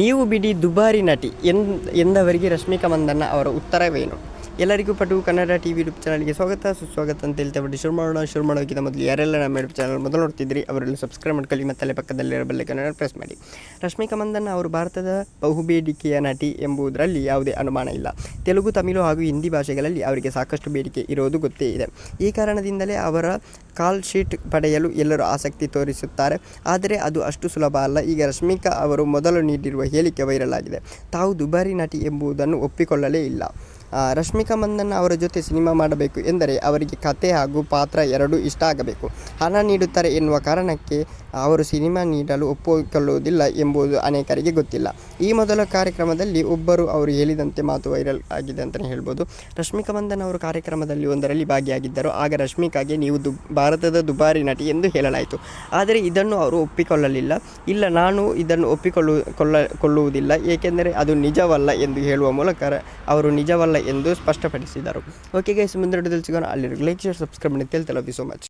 ನೀವು ಬಿಡಿ ದುಬಾರಿ ನಟಿ ಎನ್, ಎಂದವರಿಗೆ ರಶ್ಮಿಕಾ ಮಂದಣ್ಣ ಅವರ ಉತ್ತರವೇನು? ಎಲ್ಲರಿಗೂ ಪಟು ಕನ್ನಡ ಟಿ ವಿ ಯೂಟ್ಯೂಬ್ ಚಾನಲ್ಗೆ ಸ್ವಾಗತ, ಸುಸ್ವಾಗತ ಅಂತ ಹೇಳ್ತಾ ಬಿಟ್ಟು ಶುರು ಮಾಡೋಣ, ಶುರು ಮಾಡೋಕ್ಕಿಂತ ಮೊದಲು ಯಾರೆಲ್ಲ ನಮ್ಮ ಯೂಟ್ಯೂಬ್ ಚಾನಲ್ ಮೊದಲು ನೋಡ್ತಿದ್ರಿ ಅವರೆಲ್ಲ ಸಬ್ಸ್ಕ್ರೈಬ್ ಮಾಡ್ಕೊಳ್ಳಿ ಮತ್ತು ಅಲ್ಲೇ ಪಕ್ಕದಲ್ಲಿರೋ ಬೆಲ್ಲೈಕನ್ನು ಪ್ರೆಸ್ ಮಾಡಿ. ರಶ್ಮಿಕಾ ಮಂದಣ್ಣ ಅವರು ಭಾರತದ ಬಹುಬೇಡಿಕೆಯ ನಟಿ ಎಂಬುದರಲ್ಲಿ ಯಾವುದೇ ಅನುಮಾನ ಇಲ್ಲ. ತೆಲುಗು, ತಮಿಳು ಹಾಗೂ ಹಿಂದಿ ಭಾಷೆಗಳಲ್ಲಿ ಅವರಿಗೆ ಸಾಕಷ್ಟು ಬೇಡಿಕೆ ಇರೋದು ಗೊತ್ತೇ ಇದೆ. ಈ ಕಾರಣದಿಂದಲೇ ಅವರ ಕಾಲ್ ಶೀಟ್ ಪಡೆಯಲು ಎಲ್ಲರೂ ಆಸಕ್ತಿ ತೋರಿಸುತ್ತಾರೆ. ಆದರೆ ಅದು ಅಷ್ಟು ಸುಲಭ ಅಲ್ಲ. ಈಗ ರಶ್ಮಿಕಾ ಅವರು ಮೊದಲು ನೀಡಿರುವ ಹೇಳಿಕೆ ವೈರಲ್ ಆಗಿದೆ. ತಾವು ದುಬಾರಿ ನಟಿ ಎಂಬುದನ್ನು ಒಪ್ಪಿಕೊಳ್ಳಲೇ ಇಲ್ಲ. ರಶ್ಮಿಕಾ ಮಂದಣ್ಣ ಅವರ ಜೊತೆ ಸಿನಿಮಾ ಮಾಡಬೇಕು ಎಂದರೆ ಅವರಿಗೆ ಕತೆ ಹಾಗೂ ಪಾತ್ರ ಎರಡೂ ಇಷ್ಟ ಆಗಬೇಕು. ಹಣ ನೀಡುತ್ತಾರೆ ಎನ್ನುವ ಕಾರಣಕ್ಕೆ ಅವರು ಸಿನಿಮಾ ನೀಡಲು ಒಪ್ಪಿಕೊಳ್ಳುವುದಿಲ್ಲ ಎಂಬುದು ಅನೇಕರಿಗೆ ಗೊತ್ತಿಲ್ಲ. ಈ ಮೊದಲ ಕಾರ್ಯಕ್ರಮದಲ್ಲಿ ಒಬ್ಬರು ಅವರು ಹೇಳಿದಂತೆ ಮಾತು ವೈರಲ್ ಆಗಿದೆ ಅಂತಲೇ ಹೇಳ್ಬೋದು. ರಶ್ಮಿಕಾ ಮಂದನ್ ಅವರು ಕಾರ್ಯಕ್ರಮದಲ್ಲಿ ಒಂದರಲ್ಲಿ ಭಾಗಿಯಾಗಿದ್ದರು. ಆಗ ರಶ್ಮಿಕಾಗೆ ನೀವು ದು ಭಾರತದ ದುಬಾರಿ ನಟಿ ಎಂದು ಹೇಳಲಾಯಿತು. ಆದರೆ ಇದನ್ನು ಅವರು ಒಪ್ಪಿಕೊಳ್ಳಲಿಲ್ಲ. ಇಲ್ಲ, ನಾನು ಇದನ್ನು ಒಪ್ಪಿಕೊಳ್ಳು, ಕೊಳ್ಳ, ಕೊಳ್ಳುವುದಿಲ್ಲ. ಏಕೆಂದರೆ ಅದು ನಿಜವಲ್ಲ ಎಂದು ಹೇಳುವ ಮೂಲಕ ಅವರು ನಿಜವಲ್ಲ ಎಂದು ಸ್ಪಷ್ಟಪಡಿಸಿದರು. ಓಕೆ ಗೈಸ್ ಮುಂದೆ ಸಿಗೋಣ. ಅಲ್ಲಿ ಲೈಕ್ ಶೇರ್ ಸಬ್ಸ್ಕ್ರೈಬ್ ಮಾಡಿ. You so much